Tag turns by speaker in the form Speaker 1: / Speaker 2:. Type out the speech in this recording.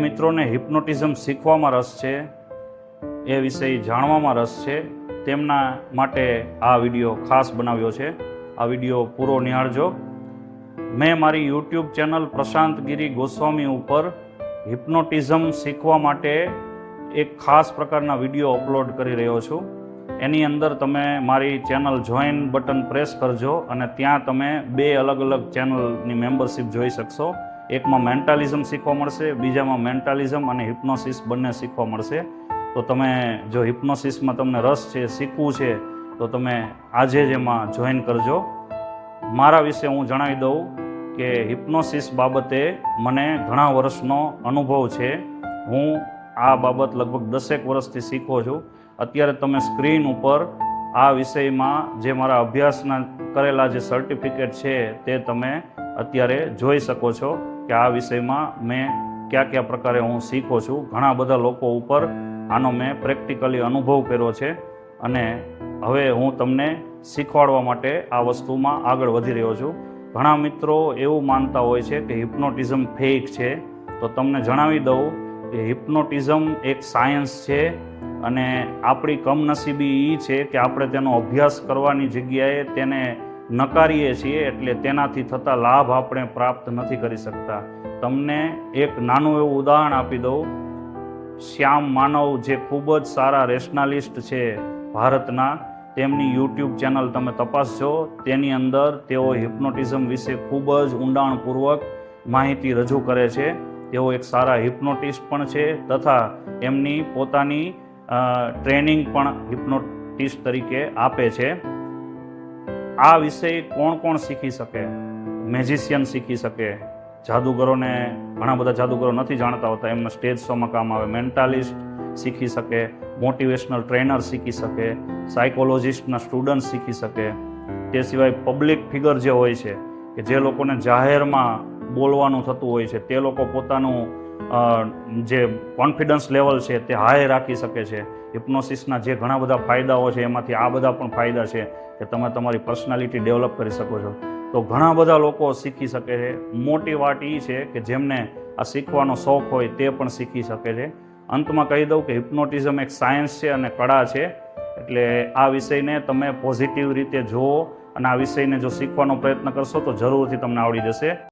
Speaker 1: મિત્રોને હિપ્નોટિઝમ શીખવામાં રસ છે, એ વિષય જાણવામાં રસ છે. તેમના માટે આ વીડિયો ખાસ બનાવ્યો છે. આ વીડિયો પૂરો નિહાળજો. મેં મારી યુટ્યુબ ચેનલ પ્રશાંત ગિરી ગોસ્વામી ઉપર હિપ્નોટિઝમ શીખવા માટે એક ખાસ પ્રકારના વીડિયો અપલોડ કરી રહ્યો છું. એની અંદર તમે મારી ચેનલ જોઈન બટન પ્રેસ કરજો અને ત્યાં તમે બે અલગ અલગ ચેનલની મેમ્બરશિપ જોઈ શકશો. એકમાં મેન્ટાલિઝમ શીખવા મળશે, બીજામાં મેન્ટાલિઝમ અને હિપ્નોસિસ બંને શીખવા મળશે. તો તમે જો હિપ્નોસિસમાં તમને રસ છે, શીખવું છે, તો તમે આજે જ એમાં જોઈન કરજો. મારા વિશે હું જણાવી દઉં કે હિપ્નોસિસ બાબતે મને ઘણા વર્ષનો અનુભવ છે. હું આ બાબત લગભગ દસેક વર્ષથી શીખો છું. અત્યારે તમે સ્ક્રીન ઉપર આ વિષયમાં જે મારા અભ્યાસના કરેલા જે સર્ટિફિકેટ છે તે તમે અત્યારે જોઈ શકો છો કે આ વિષયમાં મેં કયા કયા પ્રકારે હું શીખો છું. ઘણા બધા લોકો ઉપર આનો મેં પ્રેક્ટિકલી અનુભવ કર્યો છે અને હવે હું તમને શીખવાડવા માટે આ વસ્તુમાં આગળ વધી રહ્યો છું. ઘણા મિત્રો એવું માનતા હોય છે કે હિપ્નોટિઝમ ફેક છે. તો તમને જણાવી દઉં કે હિપ્નોટિઝમ એક સાયન્સ છે અને આપણી કમનસીબી એ છે કે આપણે તેનો અભ્યાસ કરવાની જગ્યાએ તેને નકારીએ છીએ એટલે તેનાથી થતા લાભ આપણે પ્રાપ્ત નથી કરી શકતા. તમને એક નાનું એવું ઉદાહરણ આપી દઉં. શ્યામ માનવ જે ખૂબ જ સારા રેશનાલિસ્ટ છે ભારતના, તેમની યુટ્યુબ ચેનલ તમે તપાસજો. તેની અંદર તેઓ હિપ્નોટિઝમ વિશે ખૂબ જ ઊંડાણપૂર્વક માહિતી રજૂ કરે છે. તેઓ એક સારા હિપ્નોટિસ્ટ પણ છે તથા એમની પોતાની ટ્રેનિંગ પણ હિપ્નોટિસ્ટ તરીકે આપે છે. આ વિષય કોણ કોણ શીખી શકે? મેજિશિયન શીખી શકે. જાદુગરોને ઘણા બધા જાદુગરો નથી જાણતા હોતા. એમને સ્ટેજ શોમાં કામ આવે. મેન્ટાલિસ્ટ શીખી શકે. મોટિવેશનલ ટ્રેનર શીખી શકે. સાયકોલોજિસ્ટના સ્ટુડન્ટ શીખી શકે. તે સિવાય પબ્લિક ફિગર જે હોય છે, કે જે લોકોને જાહેરમાં બોલવાનું થતું હોય છે, તે લોકો પોતાનું જે કોન્ફિડન્સ લેવલ છે તે હાઈ રાખી શકે છે. હિપ્નોસિસના જે ઘણા બધા ફાયદાઓ છે, એમાંથી આ બધા પણ ફાયદા છે કે તમે તમારી પર્સનાલિટી ડેવલપ કરી શકો છો. તો ઘણા બધા લોકો શીખી શકે છે. મોટી વાત એ છે કે જેમને આ શીખવાનો શોખ હોય તે પણ શીખી શકે છે. અંતમાં કહી દઉં કે હિપ્નોટિઝમ એક સાયન્સ છે અને કળા છે. એટલે આ વિષયને તમે પોઝિટિવ રીતે જુઓ અને આ વિષયને જો શીખવાનો પ્રયત્ન કરશો તો જરૂરથી તમને આવડી જશે.